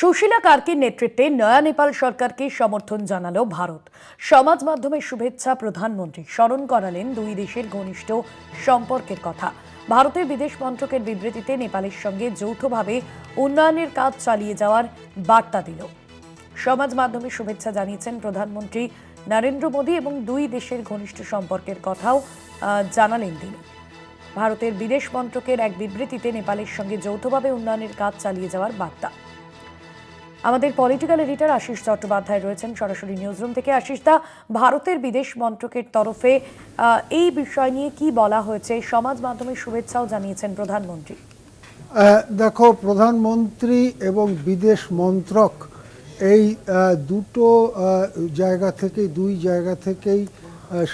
সুশীলা কার্কির নেতৃত্বে নয়া নেপাল সরকারকে সমর্থন জানালো ভারত। সমাজ মাধ্যমে শুভেচ্ছা প্রধানমন্ত্রী স্মরণ করালেন দুই দেশের ঘনিষ্ঠ সম্পর্কের কথা। ভারতের বিদেশ মন্ত্রকের বিবৃতিতে নেপালের সঙ্গে যৌথভাবে উন্নয়নের কাজ চালিয়ে যাওয়ার বার্তা দিল। সমাজ মাধ্যমে শুভেচ্ছা জানিয়েছেন প্রধানমন্ত্রী নরেন্দ্র মোদী এবং দুই দেশের ঘনিষ্ঠ সম্পর্কের কথাও জানালেন তিনি। ভারতের বিদেশ মন্ত্রকের এক বিবৃতিতে নেপালের সঙ্গে যৌথভাবে উন্নয়নের কাজ চালিয়ে যাওয়ার বার্তা। আমাদের পলিটিক্যাল এডিটর আশিস চট্টোপাধ্যায় রয়েছেন। সরাসরি নিউজরুম থেকে আশিস দা, ভারতের বিদেশ মন্ত্রকের তরফে এই বিষয় নিয়ে কি বলা হয়েছে? সমাজ মাধ্যমে শুভেচ্ছাও জানিয়েছেন প্রধানমন্ত্রী। দেখো, প্রধানমন্ত্রী এবং বিদেশ মন্ত্রক, এই দুটো জায়গা থেকে দুই জায়গা থেকেই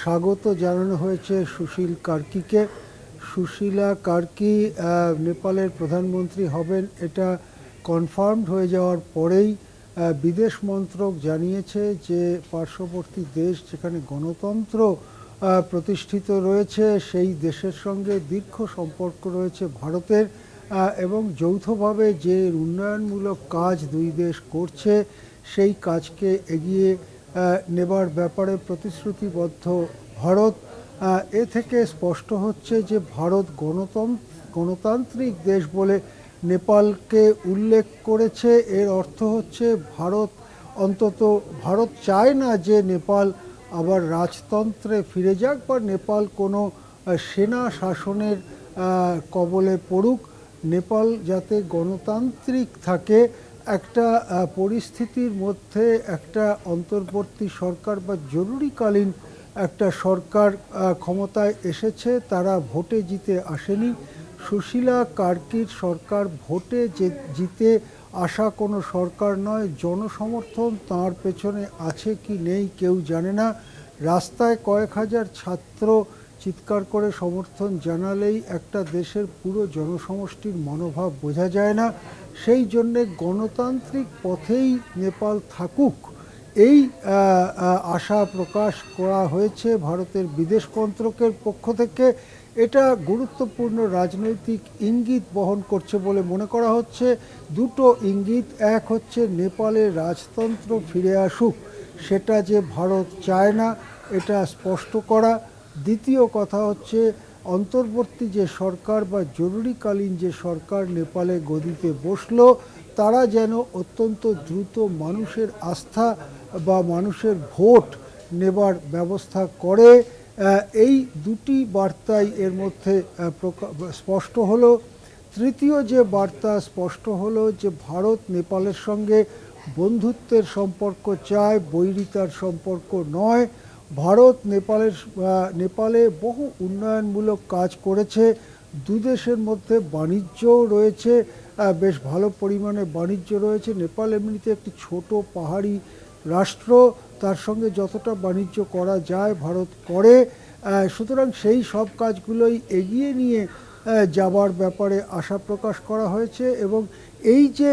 স্বাগত জানানো হয়েছে সুশীল কার্কিকে। সুশীলা কার্কি নেপালের প্রধানমন্ত্রী হবেন, এটা কনফার্মড হয়ে যাওয়ার পরেই বিদেশ মন্ত্রক জানিয়েছে যে পার্শ্ববর্তী দেশ যেখানে গণতন্ত্র প্রতিষ্ঠিত রয়েছে, সেই দেশের সঙ্গে দীর্ঘ সম্পর্ক রয়েছে ভারতের এবং যৌথভাবে যে উন্নয়নমূলক কাজ দুই দেশ করছে, সেই কাজকে এগিয়ে নেবার ব্যাপারে প্রতিশ্রুতিবদ্ধ ভারত। এ থেকে স্পষ্ট হচ্ছে যে ভারত গণতন্ত্র, গণতান্ত্রিক দেশ বলে নেপালকে উল্লেখ করেছে। এর অর্থ হচ্ছে, ভারত অন্তত, ভারত চায় না যে নেপাল আবার রাজতন্ত্রে ফিরে যাক বা নেপাল কোনো সেনা শাসনের কবলে পড়ুক। নেপাল যাতে গণতান্ত্রিক থাকে, একটা পরিস্থিতির মধ্যে একটা অন্তর্বর্তী সরকার বা জরুরিকালীন একটা সরকার ক্ষমতায় এসেছে। তারা ভোটে জিতে আসেনি। সুশীলা কার্কির সরকার ভোটে যে- জিতে আসা কোনো সরকার নয়, জনসমর্থন তার পেছনে আছে কি নেই কেউ জানে না। রাস্তায় কয়েক হাজার ছাত্র চিৎকার করে সমর্থন জানালেই একটা দেশের পুরো জনসমষ্টির মনোভাব বোঝা যায় না। সেই জন্যে গণতান্ত্রিক পথেই নেপাল থাকুক। এই আশা প্রকাশ করা হয়েছে ভারতের বিদেশ মন্ত্রকের পক্ষ থেকে। এটা গুরুত্বপূর্ণ রাজনৈতিক ইঙ্গিত বহন করছে বলে মনে করা হচ্ছে। দুটো ইঙ্গিত, এক হচ্ছে নেপালের রাজতন্ত্র ফিরে আসুক, সেটা যে ভারত চায় না, এটা স্পষ্ট করা। দ্বিতীয় কথা হচ্ছে, অন্তর্বর্তী যে সরকার বা জরুরিকালীন যে সরকার নেপালে গদিতে বসল, তারা যেন অত্যন্ত দ্রুত মানুষের আস্থা বা মানুষের ভোট নেবার ব্যবস্থা করে এই দুটি বার্তাই এর মধ্যে স্পষ্ট হলো। তৃতীয় যে বার্তা স্পষ্ট হলো যে ভারত নেপালের সঙ্গে বন্ধুত্বের সম্পর্ক চায়, বৈরিতার সম্পর্ক নয়। ভারত নেপালের নেপালে বহু উন্নয়নমূলক কাজ করেছে। দু দেশের মধ্যে বাণিজ্যও রয়েছে। বেশ ভালো পরিমাণে বাণিজ্য রয়েছে। নেপাল এমনিতে একটি ছোট পাহাড়ি রাষ্ট্র তার সঙ্গে যতটা বাণিজ্য করা যায়, ভারত করে। সুতরাং সেই সব কাজগুলোই এগিয়ে নিয়ে যাবার ব্যাপারে আশা প্রকাশ করা হয়েছে এবং এই যে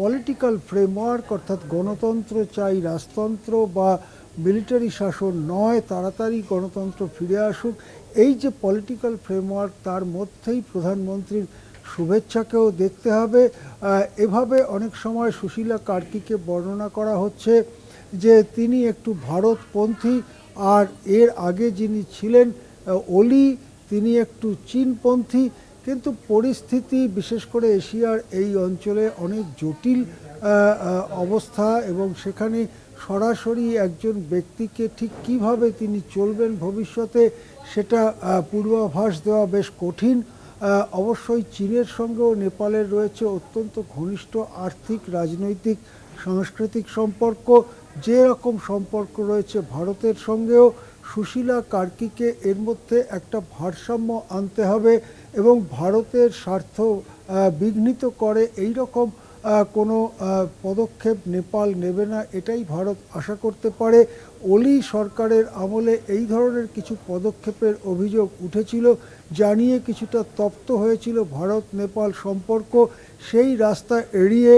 পলিটিক্যাল ফ্রেমওয়ার্ক অর্থাৎ গণতন্ত্র চাই রাজতন্ত্র বা মিলিটারি শাসন নয়, তাড়াতাড়ি গণতন্ত্র ফিরে আসুক, এই যে পলিটিক্যাল ফ্রেমওয়ার্ক তার মধ্যেই প্রধানমন্ত্রীর শুভেচ্ছাকেও দেখতে হবে। এভাবে অনেক সময় সুশীলা কার্কিকে বর্ণনা করা হচ্ছে যে তিনি একটু ভারতপন্থী আর এর আগে যিনি ছিলেন ওলি, তিনি একটু চীনপন্থী। কিন্তু পরিস্থিতি, বিশেষ করে এশিয়ার এই অঞ্চলে অনেক জটিল অবস্থা এবং সেখানে সরাসরি একজন ব্যক্তিকে ঠিক কীভাবে তিনি চলবেন ভবিষ্যতে, সেটা পূর্বাভাস দেওয়া বেশ কঠিন। অবশ্যই চীনের সঙ্গেও নেপালের রয়েছে অত্যন্ত ঘনিষ্ঠ আর্থিক, রাজনৈতিক, সাংস্কৃতিক সম্পর্ক। যে রকম সম্পর্ক রয়েছে ভারতের সঙ্গেও, সুশীলা কার্কিকে এর মধ্যে একটা ভারসাম্য আনতে হবে এবং ভারতের স্বার্থ বিঘ্নিত করে এই রকম কোনো পদক্ষেপ নেপাল নেবে না, এটাই ভারত আশা করতে পারে। ওলি সরকারের আমলে এই ধরনের কিছু পদক্ষেপের অভিযোগ উঠেছিল জানিয়ে কিছুটা তপ্ত হয়েছিল ভারত নেপাল সম্পর্ক। সেই রাস্তা এড়িয়ে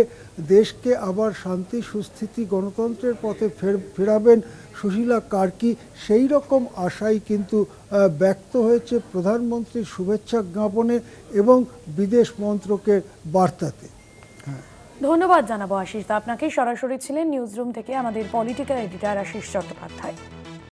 দেশকে আবার শান্তি, সুস্থিতি, গণতন্ত্রের পথে ফের, ফেরাবেন সুশীলা কার্কি। সেই রকম আশাই কিন্তু ব্যক্ত হয়েছে প্রধানমন্ত্রীর শুভেচ্ছা জ্ঞাপনে এবং বিদেশ মন্ত্রকের বার্তাতে। ধন্যবাদ জানাব আশিস দা। আপনাকে সরাসরি ছিলেন নিউজরুম থেকে আমাদের পলিটিক্যাল এডিটার আশিস চট্টোপাধ্যায়।